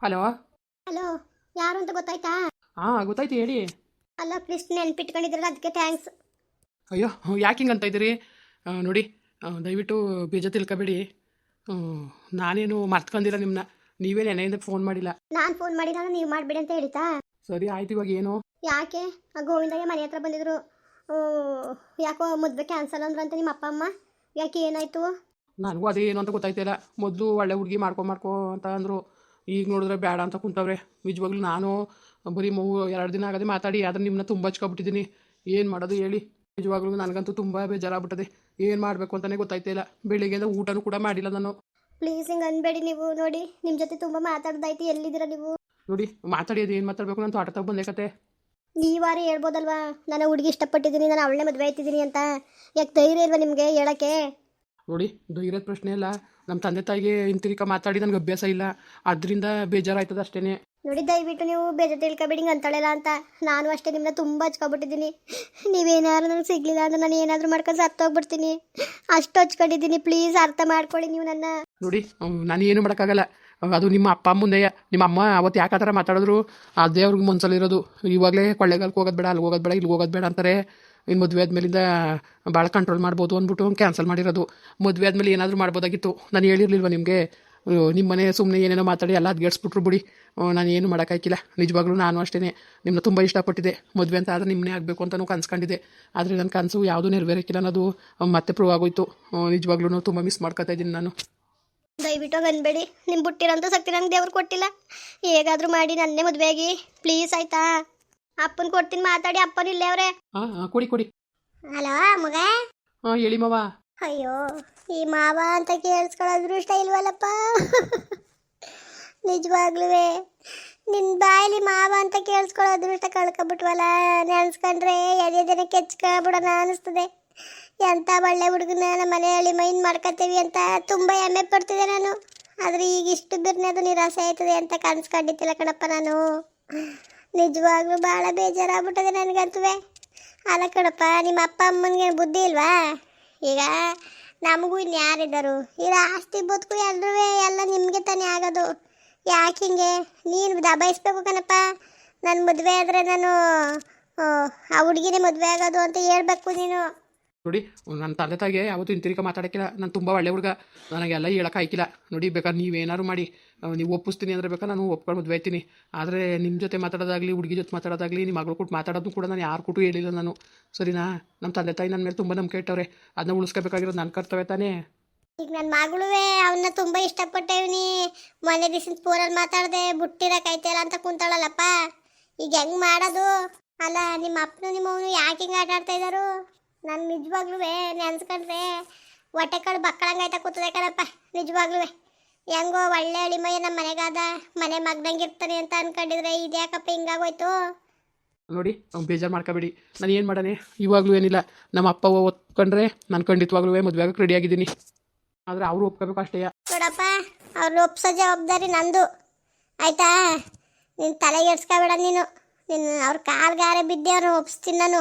Hello hello ಯಾರು ಅಂತ ಗೊತ್ತಾಯ್ತಾ ಹಾಂ ಗೊತ್ತಾಯ್ತು ಹೇಳಿ ಅಲ್ಲ ಪ್ಲೀಸ್ ನೆನ್ಪಿಟ್ಕೊಂಡಿದ್ರಲ್ಲ ಅದಕ್ಕೆ ಥ್ಯಾಂಕ್ಸ್ ಅಯ್ಯೋ ಯಾಕೆ ಹಿಂಗೆ ಅಂತ ಇದ್ದೀರಿ ನೋಡಿ ದಯವಿಟ್ಟು ಬೀಜ ತಿಳ್ಕೊಬೇಡಿ ನಾನೇನು ಮರ್ತ್ಕೊಂಡಿಲ್ಲ ನಿಮ್ಮನ್ನ ನೀವೇ ನೆನೆಯಿಂದ ಫೋನ್ ಮಾಡಿಲ್ಲ ನಾನು ಫೋನ್ ಮಾಡಿದಾಗ ನೀವು ಮಾಡಬೇಡಿ ಅಂತ ಹೇಳಿತಾ ಸರಿ ಆಯ್ತು ಇವಾಗ ಏನು ಯಾಕೆ ಆ ಗೋವಿಂದಯ್ಯ ಮನೆ ಹತ್ರ ಬಂದಿದ್ರು ಯಾಕೋ ಮದುವೆ ಕ್ಯಾನ್ಸಲ್ ಅಂತ ನಿಮ್ಮ ಅಪ್ಪ ಅಮ್ಮ ಯಾಕೆ ಏನಾಯ್ತು ನನಗೂ ಅದೇ ಏನು ಅಂತ ಗೊತ್ತಾಯ್ತಿಲ್ಲ ಮೊದಲು ಒಳ್ಳೆ ಹುಡುಗಿ ಮಾಡ್ಕೊ ಮಾಡ್ಕೊ ಅಂತ ಅಂದರು. ಈಗ ನೋಡಿದ್ರೆ ಬೇಡ ಅಂತ ಕುಂತವ್ರೆ. ನಿಜವಾಗ್ಲೂ ನಾನು ಬರೀ ಮೂ ಎರಡು ದಿನ ಆಗದೆ ಮಾತಾಡಿ ಆದರೆ ನಿಮ್ಮನ್ನ ತುಂಬ ಹಚ್ಕೊಬಿಟ್ಟಿದ್ದೀನಿ ಏನು ಮಾಡೋದು ಹೇಳಿ. ನಿಜವಾಗ್ಲೂ ನನಗಂತೂ ತುಂಬ ಬೇಜಾರಾಗ್ಬಿಟ್ಟದೆ. ಏನು ಮಾಡಬೇಕು ಅಂತಲೇ ಗೊತ್ತಾಯ್ತಿಲ್ಲ ಬೆಳಿಗ್ಗೆಯಿಂದ ಊಟನೂ ಕೂಡ ಮಾಡಿಲ್ಲ ನಾನು. ಪ್ಲೀಸ್ ಹಿಂಗೆ ಅನ್ಬೇಡಿ ನೀವು. ನೋಡಿ ನಿಮ್ಮ ಜೊತೆ ತುಂಬ ಮಾತಾಡ್ದಾಯ್ತು. ಎಲ್ಲಿದ್ದೀರಾ ನೀವು? ನೋಡಿ ಮಾತಾಡಿ ಅದು ಏನು ಮಾತಾಡಬೇಕು? ನಾನು ತೋಟ ಬಂದೆ ಕತೆ. ನೀವಾರೇ ಹೇಳ್ಬೋದಲ್ವಾ? ನಾನು ಹುಡುಗಿ ಇಷ್ಟಪಟ್ಟಿದ್ದೀನಿ. ನಾನು ಅವಳನ್ನೇ ಮದುವೆ ಆಯ್ತಿದ್ದೀನಿ ಅಂತ. ಯಾಕೆ ಧೈರ್ಯ ಇಲ್ವಾ ನಿಮಗೆ ಹೇಳಕ್ಕೆ? ನೋಡಿ ಇರೋದು ಪ್ರಶ್ನೆ ಇಲ್ಲ ನಮ್ಮ ತಂದೆ ತಾಯಿಗೆ ಹಿಂತಿರಿಕ ಮಾತಾಡಿ ನನಗೆ ಅಭ್ಯಾಸ ಇಲ್ಲ. ಅದರಿಂದ ಬೇಜಾರಾಯ್ತದ ಅಷ್ಟೇನೆ. ನೋಡಿ ದಯವಿಟ್ಟು ನೀವು ಬೇಜಾರು ತಿಳ್ಕೊಬೇಡಿ ಅಂತಾಳೆಲ್ಲ ಅಂತ. ನಾನು ಅಷ್ಟೇ ನಿಮ್ಮನ್ನ ತುಂಬ ಹಚ್ಕೊಬಿಟ್ಟಿದ್ದೀನಿ. ನೀವೇನಾದ್ರು ನನಗೆ ಸಿಗ್ಲಿಲ್ಲ ಅಂದ್ರೆ ನಾನು ಏನಾದರೂ ಮಾಡ್ಕೊಂಡು ಸತ್ತೋಗ್ಬಿಡ್ತೀನಿ. ಅಷ್ಟು ಹಚ್ಕೊಂಡಿದ್ದೀನಿ ಪ್ಲೀಸ್ ಅರ್ಥ ಮಾಡ್ಕೊಳ್ಳಿ ನೀವು ನನ್ನ. ನೋಡಿ ನಾನು ಏನು ಮಾಡೋಕ್ಕಾಗಲ್ಲ. ಅದು ನಿಮ್ಮ ಅಪ್ಪ ಮುಂದೆ ನಿಮ್ಮ ಅಮ್ಮ ಅವತ್ತು ಯಾಕೆ ಆ ಥರ ಮಾತಾಡಿದ್ರು? ಅದೇ ಅವ್ರಿಗೆ ಮನ್ಸಲ್ಲಿರೋದು. ಇವಾಗಲೇ ಕೊಳ್ಳೆಗಾಲಕ್ಕೆ ಹೋಗೋದು ಬೇಡ ಅಲ್ಲಿ ಹೋಗೋದು ಬೇಡ ಇಲ್ಲಿ ಹೋಗೋದು ಬೇಡ ಅಂತಾರೆ. ಇನ್ನು ಮದುವೆ ಆದಮೇಲಿಂದ ಭಾಳ ಕಂಟ್ರೋಲ್ ಮಾಡ್ಬೋದು ಅಂದ್ಬಿಟ್ಟು ಕ್ಯಾನ್ಸಲ್ ಮಾಡಿರೋದು. ಮದುವೆ ಆದಮೇಲೆ ಏನಾದರೂ ಮಾಡ್ಬೋದಾಗಿತ್ತು. ನಾನು ಹೇಳಿರಲಿಲ್ವ ನಿಮಗೆ? ನಿಮ್ಮ ಮನೆ ಸುಮ್ಮನೆ ಏನೇನೋ ಮಾತಾಡಿ ಎಲ್ಲ ಅದ್ಗೇಡ್ಸ್ಬಿಟ್ರು ಬಿಡಿ. ನಾನು ಏನು ಮಾಡೋಕ್ಕಾಗಿಲ್ಲ ನಿಜವಾಗ್ಲೂ ನಾನು ಅಷ್ಟೇ ನಿಮ್ಮನ್ನ ತುಂಬ ಇಷ್ಟಪಟ್ಟಿದ್ದೆ. ಮದುವೆ ಅಂತ ಆದರೆ ನಿಮ್ಮನ್ನೇ ಆಗಬೇಕು ಅಂತಲೂ ಕನ್ಸ್ಕೊಂಡಿದ್ದೆ ಆದರೆ ನನ್ನ ಕನಸು ಯಾವುದೂ ನೆರವೇರಕ್ಕಿಲ್ಲ ಅನ್ನೋದು ಮತ್ತೆ ಪ್ರೂವ್ ಆಗೋಯ್ತು. ನಿಜವಾಗ್ಲೂ ತುಂಬ ಮಿಸ್ ಮಾಡ್ಕೊತಾ ಇದ್ದೀನಿ ನಾನು. ದಯವಿಟ್ಟು ಅನ್ಬೇಡಿ. ನಿಮ್ಮ ಬುಟ್ಟಿರೋಂಥ ಶಕ್ತಿ ನಂಗೆ ದೇವ್ರು ಕೊಟ್ಟಿಲ್ಲ. ಹೇಗಾದರೂ ಮಾಡಿ ನನ್ನೇ ಆಗಿ ಪ್ಲೀಸ್ ಆಯ್ತಾ? ಅಪ್ಪನ ಕೊಡ್ತೀನಿ ಮಾತಾಡಿ ಅಪ್ಪನ ಇಲ್ಲೇ ಅವ್ರೆ. ಹಾಂ ಹಾಂ ಕೊಡಿ ಕೊಡಿ. ಹಲೋ ಮಗ? ಹಾಂ ಹೇಳಿ ಮಾವ. ಅಯ್ಯೋ ಈ ಮಾವ ಅಂತ ಕೇಳಿಸ್ಕೊಳ್ಳೋದ್ರು ಇಷ್ಟ ಇಲ್ವಲ್ಲಪ್ಪ? ನಿಜವಾಗ್ಲೂ ನಿನ್ ಬಾಯಲ್ಲಿ ಮಾವ ಅಂತ ಕೇಳಿಸ್ಕೊಳ್ಳೋದ್ರು ಇಷ್ಟ ಕಳ್ಕೊಬಿಟ್ವಲ್ಲ ನೆನ್ಸ್ಕೊಂಡ್ರೆ ಎದೆ ದಿನ ಕೆಚ್ಕೊಬಿಡೋಣ ಅನಿಸ್ತದೆ. ಎಂಥ ಒಳ್ಳೆ ಹುಡುಗನ ನಮ್ಮ ಮನೆಯಲ್ಲಿ ಮೈನ್ ಮಾಡ್ಕೊತೀವಿ ಅಂತ ತುಂಬ ಹೆಮ್ಮೆ ಪಡ್ತಿದ್ದೆ ನಾನು. ಆದ್ರೆ ಈಗ ಇಷ್ಟು ಬಿರ್ನೆ ಅದು ನಿರಾಸೆ ಆಯ್ತದೆ ಅಂತ ಕನ್ಸ್ಕೊಂಡಿದ್ದಿಲ್ಲ ಕಣಪ್ಪ ನಾನು. ನಿಜವಾಗ್ಲೂ ಭಾಳ ಬೇಜಾರಾಗ್ಬಿಟ್ಟದೆ ನನಗಂತುವೆ. ಅಲ್ಲ ಕಣಪ್ಪ ನಿಮ್ಮ ಅಪ್ಪ ಅಮ್ಮನಿಗೆ ಬುದ್ಧಿ ಇಲ್ವಾ? ಈಗ ನಮಗೂ ಇನ್ನು ಯಾರಿದ್ದರು? ಇರ ಆಸ್ತಿ ಬದುಕು ಎಲ್ಲರೂ ಎಲ್ಲ ನಿಮಗೆ ತಾನೇ ಆಗೋದು. ಯಾಕೆ ಹಿಂಗೆ? ನೀನು ದಬಾಯಿಸ್ಬೇಕು ಕಣಪ್ಪ. ನನ್ನ ಮದುವೆ ಆದರೆ ನಾನು ಆ, ಆ ಹುಡುಗಿನೇ ಮದುವೆ ಆಗೋದು ಅಂತ ಹೇಳ್ಬೇಕು ನೀನು. ನೋಡಿ ನನ್ನ ತಂದೆ ತಾಯಿಗೆ ಯಾವತ್ತು ಹಿಂತಿರಿಕ ಮಾತಾಡೋಕ್ಕಿಲ್ಲ. ನಾನು ತುಂಬ ಒಳ್ಳೆ ಹುಡುಗ. ನನಗೆಲ್ಲ ಹೇಳೋಕೆ ಆಯ್ಕಿಲ್ಲ ನೋಡಿ ಬೇಕಾದ್ರೆ ನೀವೇನಾದ್ರು ಮಾಡಿ. ನೀವು ಒಪ್ಪಿಸ್ತೀನಿ ಅಂದರೆ ಬೇಕಾ, ನಾನು ಒಪ್ಕೊಂಡು ಮದುವೆ ಆಯ್ತೀನಿ. ಆದರೆ ನಿಮ್ಮ ಜೊತೆ ಮಾತಾಡೋದಾಗಲಿ, ಹುಡುಗಿ ಜೊತೆ ಮಾತಾಡೋದಾಗಲಿ ನಿಮ್ಮ ಮಗಳು ಕೊಟ್ಟು ಮಾತಾಡೋದು ಕೂಡ ನಾನು ಯಾರು ಕೊಟ್ಟು ಹೇಳಿಲ್ಲ ನಾನು. ಸರಿನಾ? ನಮ್ಮ ತಂದೆ ತಾಯಿ ನನ್ನ ಮೇಲೆ ತುಂಬ ನಂಬಿಕೆ ಇಟ್ಟವ್ರೆ. ಅದನ್ನ ಉಳಿಸ್ಕೋಬೇಕಾಗಿರೋದು ನನ್ನ ಕರ್ತವ್ಯ ತಾನೇ. ಈಗ ನನ್ನ ಮಗಳುವೆ ಅವನ್ನ ತುಂಬ ಇಷ್ಟಪಟ್ಟೇವ್ನಿ ಮೊನ್ನೆ ದಿವಸ ಫೋನಲ್ಲಿ ಮಾತಾಡಿದೆ ಬುಟ್ಟಿರಕೈತಲ್ಲ ಅಂತ ಕುಂತಾಳಲ್ಲಪ್ಪ. ಈಗ ಹೆಂಗ್ ಮಾಡೋದು? ಅಲ್ಲ, ನಿಮ್ಮ ಅಪ್ಪನು ನಿಮ್ಮ ಅವನು ಯಾಕೆ ಹಿಂಗೆ ಆಟ ಆಡ್ತಾ ನಾನು ನಿಜವಾಗ್ಲೂ ನೆನ್ಸ್ಕೊಂಡ್ರೆ ಹೊಟ್ಟೆ ಕಾಳು ಬಕ್ಕಳಂಗೈತ ಕೂತದೆ ಕಣಪ್ಪ ನಿಜವಾಗ್ಲೂ ಹೆಂಗೋ ಒಳ್ಳೆ ಅಳಿಮಯ್ಯ ನಮ್ಮ ಮನೆಗಾದ ಮನೆ ಮಗ್ದಂಗೆ ಇರ್ತಾನೆ ಅಂತ ಅನ್ಕೊಂಡಿದ್ರೆ ಇದ್ಯಾಕಪ್ಪ ಹಿಂಗಾಗೋಯ್ತು? ನೋಡಿ ಬೇಜಾರು ಮಾಡ್ಕೋಬೇಡಿ. ನಾನು ಏನು ಮಾಡೋಣ? ಇವಾಗಲೂ ಏನಿಲ್ಲ. ನಮ್ಮ ಅಪ್ಪ ಒಪ್ಕೊಂಡ್ರೆ ನಾನು ಖಂಡಿತವಾಗ್ಲೂ ಮದುವೆ ಆಗಕ್ಕೆ ರೆಡಿ ಆಗಿದ್ದೀನಿ. ಆದರೆ ಅವರು ಒಪ್ಕೋಬೇಕು ಅಷ್ಟೇ. ನೋಡಪ್ಪ ಅವ್ರು ಒಪ್ಸೋ ಜವಾಬ್ದಾರಿ ನಂದು. ಆಯ್ತಾ? ನಿನ್ನ ತಲೆಗೆ ಎಡ್ಸ್ಕೊಬೇಡ ನೀನು. ನಿನ್ನ ಅವ್ರ ಕಾಲ್ಗಾರೆ ಬಿದ್ದೆ ಅವ್ರನ್ನ ಒಪ್ಸ್ತೀನಿ ನಾನು.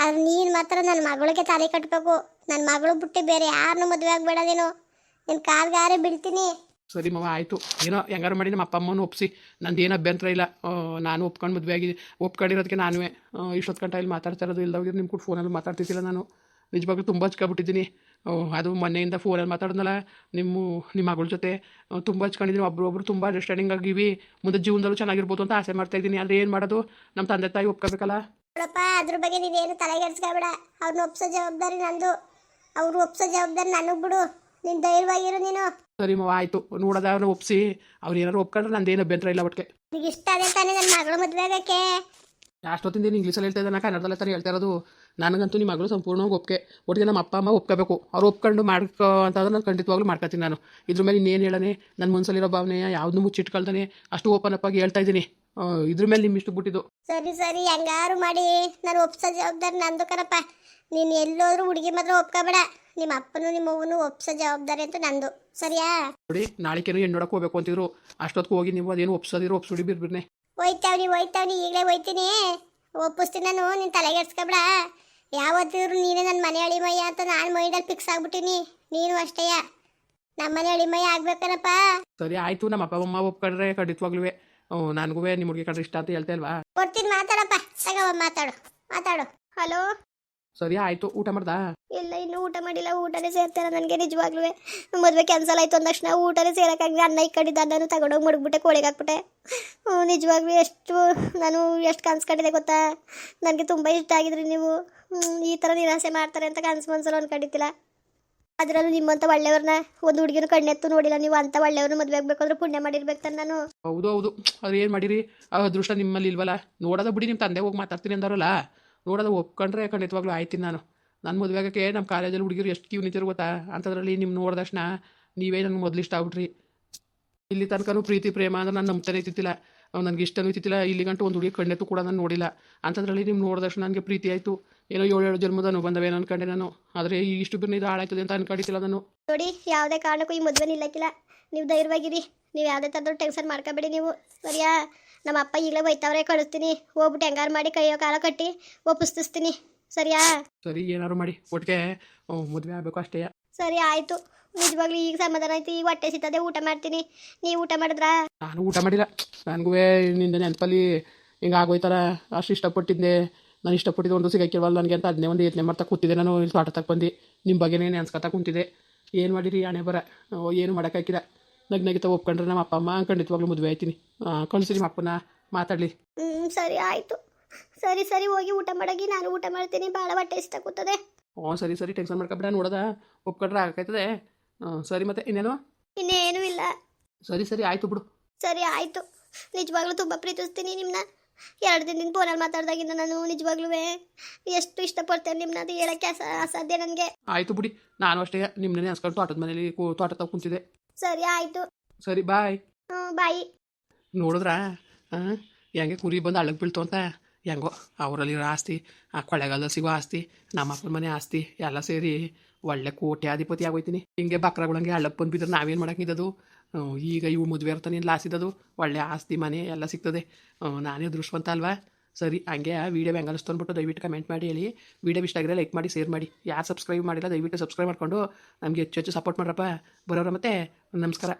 ಆದ್ರೆ ನೀನು ಮಾತ್ರ ನನ್ನ ಮಗಳಿಗೆ ತಲೆ ಕಟ್ಟಬೇಕು ನನ್ನ ಮಗಳು ಬಿಟ್ಟು ಬೇರೆ ಯಾರನ್ನೂ ಮದುವೆ ಆಗಬೇಡ ನೀನು ನಿನ್ನ ಕಾಲ್ಗಾರೆ ಬಿಡ್ತೀನಿ ಸರಿ ಮಾವ, ಆಯಿತು. ಏನೋ ಹೆಂಗಾರು ಮಾಡಿ ನಮ್ಮ ಅಪ್ಪ ಅಮ್ಮನ ಒಪ್ಪಿಸಿ ನಂದು ಏನು ಅಭ್ಯಂತರ ಇಲ್ಲ. ನಾನು ಒಪ್ಕೊಂಡು ಮದುವೆ ಆಗಿ ಒಪ್ಕೊಂಡಿರೋದಕ್ಕೆ ನಾನು ಇಷ್ಟೊತ್ತು ಗಂಟೆ ಇಲ್ಲಿ ಮಾತಾಡ್ತಾ ಇರೋದು ಇಲ್ಲದವ್ರಿಗೆ ನಿಮ್ಮ ಕೂಡ ಫೋನಲ್ಲಿ ಮಾತಾಡ್ತಿದ್ದಿಲ್ಲ ನಾನು. ನಿಜವಾಗ್ಲೂ ತುಂಬ ಹಚ್ಕೊಬಿಟ್ಟಿದ್ದೀನಿ ಅದು ಮೊನ್ನೆಯಿಂದ ಫೋನಲ್ಲಿ ಮಾತಾಡಿದ್ನಲ್ಲ, ನಿಮ್ಮ ನಿಮ್ಮ ಮಗಳ ಜೊತೆ. ತುಂಬ ಹಚ್ಕೊಂಡಿದ್ದೀನಿ ಒಬ್ರೊಬ್ರು ತುಂಬ ಅಂಡರ್ಸ್ಟ್ಯಾಂಡಿಂಗ್ ಆಗಿವಿ. ಮುಂದೆ ಜೀವನದಲ್ಲೂ ಚೆನ್ನಾಗಿರ್ಬೋದು ಅಂತ ಆಸೆ ಮಾಡ್ತಾ ಇದ್ದೀನಿ. ಆದರೆ ಏನು ಮಾಡೋದು? ನಮ್ಮ ತಂದೆ ತಾಯಿ ಒಪ್ಕೋಬೇಕಲ್ಲ? ನೋಡಪ್ಪ ಅದ್ರ ಬಗ್ಗೆ ನೀವೇನು ತಲೆಗೆಡ್ಸ್ಕೊಬೇಡ. ಅವ್ರನ್ನ ಒಪ್ಸೋ ಜವಾಬ್ದಾರಿ ನಂದು. ಅವ್ರು ಒಪ್ಸೋ ಜವಾಬ್ದಾರಿ ನನಗೆ ಬಿಡು. ನೀನು ಧೈರ್ಯವಾಗಿರು ನೀನು. ಸರಿ ಮಾವ ನೋಡದ ಅವ್ರನ್ನ ಒಪ್ಸಿ. ಅವ್ರು ಏನಾರು ಒಪ್ಕೊಂಡ್ರೆ ನಂದೇನು ಅಭ್ಯಂತರ ಇಲ್ಲ ಒಟ್ಟಿಗೆ ನಿಮ್ಗೆ ಇಷ್ಟ ಅದೇ ತಾನೇ ನನ್ನ ಮಗಳು ಮದುವೆ ಆಗಕ್ಕೆ. ಅಷ್ಟೊತ್ತಿಂದ ಏನು ಇಂಗ್ಲೀಷಲ್ಲಿ ಹೇಳ್ತಾ ಇದ್ದಾನೆ? ಕನ್ನಡದಲ್ಲೇ ತಾನೇ ಹೇಳ್ತಾ ಇರೋದು. ನನಗಂತೂ ನಿಮ್ಮ ಮಗಳು ಸಂಪೂರ್ಣವಾಗಿ ಒಪ್ಪಿಗೆ ಒಟ್ಟಿಗೆ ನಮ್ಮ ಅಪ್ಪ ಅಮ್ಮ ಒಪ್ಕೋಬೇಕು. ಅವ್ರು ಒಪ್ಕೊಂಡು ಮಾಡ್ಕೋ ಅಂತಂದ್ರೆ ನಾನು ಖಂಡಿತವಾಗ್ಲೂ ಮಾಡ್ಕೊತೀನಿ ನಾನು. ಇದ್ರ ಮೇಲೆ ಇನ್ನೇನು ಹೇಳನೆ? ನನ್ನ ಮನಸ್ಸಲ್ಲಿರೋ ಭಾವನೆ ಯಾವುದನ್ನು ಮುಚ್ಚಿಟ್ಕೊಳ್ತಾನೆ. ಅಷ್ಟು ಓಪನ್ ಅಪ್ ಆಗಿ ಹೇಳ್ತಾ ಇದ್ದೀನಿ. ಇದ್ರ ಮೇಲೆ ನಿಮ್ ಇಷ್ಟು ಬಿಟ್ಟಿದ್ದು ಸರಿ ಸರಿ ಹೆಂಗಾರು ಮಾಡಿ. ನಾನು ಒಪ್ಸೋ ಜವಾಬ್ದಾರಿ ನಂದು ಕಣಪ್ಪ. ನೀನು ಎಲ್ಲೋದ್ರೂ ಹುಡುಗಿ ಮಾತ್ರ ಒಪ್ಕೋಬೇಡ. ನಿಮ್ಮ ಅಪ್ಪನು ನಿಮ್ಮ ಅವ್ವನು ಒಪ್ಸೋ ಜವಾಬ್ದಾರಿ ಅಂತ ನಂದು. ಸರಿಯಾ? ನೋಡಿ ನಾಳೆಕೇನು ಹೆಣ್ಣು ನೋಡಕ್ ಹೋಗ್ಬೇಕು ಅಂತಿದ್ರು. ಅಷ್ಟೊತ್ತಿಗೆ ಹೋಗಿ ನೀವು ಅದೇನು ಒಪ್ಸೋದಿರೋ ಒಪ್ಸುಡಿ ಬಿರ್ಬಿರ್ನೆ. ಹೋಯ್ತಾವ್ನಿ ಹೋಯ್ತಾವ್ನಿ ಈಗಲೇ ಹೋಯ್ತೀನಿ. ಒಪ್ಪಿಸ್ತೀನಿ ನಾನು ನಿನ್ನ ತಲೆಗೆ ಎಡ್ಸ್ಕೊಬೇಡ. ಯಾವತ್ತಿದ್ರು ನೀನೇ ನನ್ನ ಮನೆ ಅಳಿಮಯ್ಯ ಅಂತ ನಾನು ಮೈಂಡಲ್ಲಿ ಫಿಕ್ಸ್ ಆಗ್ಬಿಟ್ಟಿನಿ. ನೀನು ಅಷ್ಟೇಯ? ನಮ್ಮನೆ ಅಳಿಮಯ್ಯ ಆಗ್ಬೇಕನಪ್ಪ. ಸರಿ ಆಯ್ತು. ನಮ್ಮ ಅಪ್ಪ ಅಮ್ಮ ಒಪ್ಕೊಂಡ್ರೆ ಖಂಡಿತವಾಗ್ಲೂ ನನಗೂ ನಿಮ್ಮ ಹುಡುಗಿ ಕಂಡ್ರೆ ಇಷ್ಟ ಅಂತ ಹೇಳ್ತಾ ಇಲ್ವಾ? ಕೊಡ್ತೀನಿ ಮಾತಾಡಪ್ಪ. ತಗೋ ಮಾತಾಡು. ಮಾತಾಡು. ಹಲೋ? ಸರಿ ಆಯ್ತು. ಊಟ ಮಾಡ್ದ? ಇಲ್ಲ ಇನ್ನೂ ಊಟ ಮಾಡಿಲ್ಲ. ಊಟನೇ ಸೇರ್ತಾರ ನನಗೆ ನಿಜವಾಗ್ಲೂ ಮದುವೆ ಕ್ಯಾನ್ಸಲ್ ಆಯ್ತು ಅಂದ ತಕ್ಷಣ ಊಟನೇ ಸೇರಕ್ಕಾಗಿ ಅನ್ನ ಈ ಕಡಿದ ಅನ್ನನು ತಗೊಂಡೋಗಿ ಮುಡುಗ್ಬಿಟ್ಟೆ ಕೋಳಿಗೆ ಹಾಕ್ಬಿಟ್ಟೆ. ನಿಜವಾಗ್ಲೂ ಎಷ್ಟು ನಾನು ಎಷ್ಟು ಕನ್ಸ್ಕೊಂಡಿದ್ದೆ ಗೊತ್ತಾ? ನನಗೆ ತುಂಬ ಇಷ್ಟ ಆಗಿದ್ರಿ ನೀವು. ಈ ಥರ ನಿರಾಸೆ ಮಾಡ್ತಾರೆ ಅಂತ ಕನ್ಸು ಮನ್ಸಲ್ಲಿ ಅನ್ಕೊಂಡಿದ್ದಿಲ್ಲ. ಅದರಲ್ಲೂ ನಿಮ್ಮಂತ ಒಳ್ಳೆಯವ್ರನ್ನ ಒಂದು ಹುಡುಗಿನ ಕಣ್ಣೆತ್ತು ನೋಡಿಲ್ಲ, ನೀವು ಅಂತ ಒಳ್ಳೆಯವ್ರನ್ನ ಮದುವೆ ಆಗ್ಬೇಕು ಅಂದ್ರೆ ಪುಣ್ಯ ಮಾಡಿರ್ಬೇಕು ತಾನೆ ನಾನು. ಹೌದು ಹೌದು. ಅವ್ರು ಏನು ಮಾಡಿರಿ? ಆ ಅದೃಷ್ಟ ನಿಮ್ಮಲ್ಲಿ ಇಲ್ವಲ್ಲ? ನೋಡೋದ ಬಿಡಿ ನಿಮ್ಮ ತಂದೆ ಹೋಗಿ ಮಾತಾಡ್ತೀನಿ ಅಂದಾರಲ್ಲ. ನೋಡೋದ ಒಪ್ಕೊಂಡ್ರೆ ಖಂಡಿತವಾಗ್ಲೂ ಆಯ್ತೀನಿ ನಾನು. ನನ್ನ ಮದುವೆ ಆಗಕ್ಕೆ ನಮ್ಮ ಕಾಲೇಜಲ್ಲಿ ಹುಡುಗಿರು ಎಷ್ಟು ಕ್ಯೂ ನಿಂತಿರು ಗೊತ್ತಾ? ಅಂಥದ್ರಲ್ಲಿ ನಿಮ್ಮ ನೋಡಿದ ತಕ್ಷಣ ನೀವೇ ನನಗೆ ಮೊದಲು ಇಷ್ಟ ಆಗ್ಬಿಟ್ರಿ. ಇಲ್ಲಿ ತನಕನೂ ಪ್ರೀತಿ, ಪ್ರೇಮ ಅಂದ್ರೆ ನಾನು ನಂಬ್ತಾನೆ ಇತ್ತಿಲ್ಲ ನನಗೆ ಇಷ್ಟನೂ ಇತ್ತಿಲ್ಲ ಇಲ್ಲಿ ಗಂಟು ಒಂದು ಹುಡುಗಿ ಕಣ್ಣೆತ್ತು ಕೂಡ ನಾನು ನೋಡಿಲ್ಲ. ಅಂಥದ್ರಲ್ಲಿ ನಿಮ್ಮ ನೋಡಿದಕ್ಷಣ ನನಗೆ ಪ್ರೀತಿ ಆಯಿತು. ಏನೋ ಏಳು ಏಳು ಜನ್ಮದ ಬಂದವೇನು ಅನ್ಕೊಂಡೆ ನಾನು. ಆದ್ರೆ ಇಷ್ಟು ಬಿರ್ನ ಇದು ಹಾಳಾಯ್ತದೆ ಅಂತ ಅನ್ಕೊಂಡಿದ್ದಿಲ್ಲ ನಾನು. ನೋಡಿ ಯಾವುದೇ ಕಾರಣಕ್ಕೂ ಈ ಮದುವೆ ನಿಲ್ಲಕ್ಕಿಲ್ಲ. ನೀವು ಧೈರ್ಯವಾಗಿರಿ. ನೀವು ಯಾವುದೇ ಥರದ್ದು ಟೆನ್ಷನ್ ಮಾಡ್ಕೋಬೇಡಿ ನೀವು. ಸರಿಯಾ? ನಮ್ಮ ಅಪ್ಪ ಈಗಲೇ ಹೋಯ್ತವ್ರೆ ಕಳಿಸ್ತೀನಿ. ಹೋಗ್ಬಿಟ್ಟು ಹೆಂಗಾರು ಮಾಡಿ ಕೈಯೋ ಕಾಲ ಕಟ್ಟಿ ಒಪ್ಪಿಸ್ತಿಸ್ತೀನಿ. ಸರಿಯಾ? ಸರಿ ಏನಾರು ಮಾಡಿ. ಒಟ್ಟಿಗೆ ಮದುವೆ ಆಗಬೇಕು ಅಷ್ಟೇ. ಸರಿ ಆಯ್ತು. ನಿಜವಾಗ್ಲೂ ಈಗ ಸಮಾಧಾನ ಆಯ್ತು. ಈಗ ಹೊಟ್ಟೆ ಸಿಗ್ತದೆ ಊಟ ಮಾಡ್ತೀನಿ. ನೀವು ಊಟ ಮಾಡಿದ್ರಾ? ನಾನು ಊಟ ಮಾಡಿಲ್ಲ. ನನಗೂ ನಿಂದ ನೆನಪಲ್ಲಿ ಹಿಂಗಾಗೋಯ್ತಾರ ಅಷ್ಟು ಇಷ್ಟಪಟ್ಟಿದ್ದೆ. ನಾನು ಇಷ್ಟಪಟ್ಟಿದ್ದು ಒಂದು ಸಿಗಕ್ಕಿಲ್ವಲ್ಲ ನನಗೆ ಅಂತ ಅದನ್ನೇ ಒಂದು ಯೋಚನೆ ಮಾಡ್ತಾ ಕೂತಿದ್ದೆ. ನಾನು ಇಲ್ಲಿ ತಕ್ಕ ಬಂದು. ನಿಮ್ಮ ಬಗ್ಗೆನೇ ನೆನ್ಸ್ಕೊತಾ ಕುಂತಿದ್ದೆ. ಏನು ಮಾಡಿರಿ ಹಣೆ ಬರ? ಏನು ಮಾಡೋಕ್ಕಾಗಿಲ್ಲ ನಗ್ ನಗಿತ ಒಪ್ಕೊಂಡ್ರೆ ನಮ್ಮ ಅಪ್ಪ ಅಮ್ಮ ಖಂಡಿತವಾಗ್ಲೂ ಮದುವೆ ಆಯ್ತೀನಿ. ಕಳಿಸಿ ನಿಮ್ಮ ಅಪ್ಪನ ಮಾತಾಡಲಿ. ಹ್ಞೂ ಸರಿ ಆಯಿತು. ಸರಿ ಸರಿ ಹೋಗಿ ಊಟ ಮಾಡಾಗಿ. ನಾನು ಊಟ ಮಾಡ್ತೀನಿ. ಭಾಳ ಹೊಟ್ಟೆ ಇಷ್ಟ ಕೂತದೆ. ಹ್ಞೂ ಸರಿ ಸರಿ ಟೆನ್ಷನ್ ಮಾಡ್ಕೊಬೇಡ ನೋಡೋದ? ಒಪ್ಕೊಂಡ್ರೆ ಆಗಕ್ಕಾಯ್ತದೆ ಹ್ಞೂ ಸರಿ ಮತ್ತೆ ಇನ್ನೇನು? ಇನ್ನೇನೂ ಇಲ್ಲ. ಸರಿ ಸರಿ ಆಯಿತು ಬಿಡು. ಸರಿ ಆಯಿತು. ನಿಜವಾಗ್ಲೂ ತುಂಬ ಪ್ರೀತಿಸ್ತೀನಿ ನಿಮ್ಮನ್ನ ಎರಡು ದಿನದಿಂದ ಫೋನಲ್ಲಿ ಮಾತಾಡ್ದಾಗಿಂದ ನಾನು ನಿಜವಾಗ್ಲೂ ಎಷ್ಟು ಇಷ್ಟಪಡ್ತೇನೆ ನಿಮ್ಮನ್ನ ಅದು ಹೇಳಕ್ಕೆ ಅಸ ಅಸಾಧ್ಯ ನನಗೆ. ಆಯಿತು ಬಿಡಿ ನಾನು ಅಷ್ಟೇ ನಿಮ್ಮನ್ನೇ ನೆನ್ಸ್ಕೊಂಡು ತೋಟದ ಮನೇಲಿ ತೋಟ ತಗ ಕುಂತಿದ್ದೆ. ಸರಿ ಆಯಿತು. ಸರಿ ಬಾಯ್ ಹ್ಞೂ ಬಾಯಿ ನೋಡಿದ್ರಾ? ಹಾಂ ಹೆಂಗೆ ಕುರಿ ಬಂದು ಹಳ್ಳಕ್ಕೆ ಬೀಳ್ತು ಅಂತ? ಹೆಂಗೋ ಅವರಲ್ಲಿರೋ ಆಸ್ತಿ ಆ ಕೊಳ್ಳೆಗಾಲದಲ್ಲಿ ಸಿಗೋ ಆಸ್ತಿ ನಮ್ಮ ಅಪ್ಪನ ಮನೆ ಆಸ್ತಿ ಎಲ್ಲ ಸೇರಿ ಒಳ್ಳೆ ಕೋಟ್ಯಾಧಿಪತಿ ಆಗೋಯ್ತೀನಿ. ಹಿಂಗೆ ಬಕ್ರಗಳಂಗೆ ಹಳ್ಳಕ್ಕೆ ಬಂದು ಬಿದ್ರೆ ನಾವೇನು ಮಾಡೋಕ್ಕಿದ್ದದು ಈಗ ಇವು ಮದುವೆ ಇರ್ತಾನೆ ಲಾಸಿದ್ದದು ಒಳ್ಳೆ ಆಸ್ತಿ, ಮನೆ ಎಲ್ಲ ಸಿಗ್ತದೆ. ನಾನೇ ದೃಷ್ಟವಂತ ಅಲ್ವಾ? ಸರಿ, ಹಂಗೆ ವೀಡಿಯೋ ಹೆಂಗೆ ಅನಿಸ್ತು ಅಂದ್ಬಿಟ್ಟು ದಯವಿಟ್ಟು ಕಮೆಂಟ್ ಮಾಡಿ ಹೇಳಿ. ವೀಡಿಯೋ ಇಷ್ಟ ಆಗಿದ್ರೆ ಲೈಕ್ ಮಾಡಿ ಶೇರ್ ಮಾಡಿ. ಯಾರು ಸಬ್ಸ್ಕ್ರೈಬ್ ಮಾಡಿಲ್ಲ, ದಯವಿಟ್ಟು ಸಬ್ಸ್ಕ್ರೈಬ್ ಮಾಡಿಕೊಂಡು ನಮಗೆ ಹೆಚ್ಚು ಹೆಚ್ಚು ಸಪೋರ್ಟ್ ಮಾಡ್ರಪ್ಪ. ಬರೋರ ಮತ್ತೆ, ನಮಸ್ಕಾರ.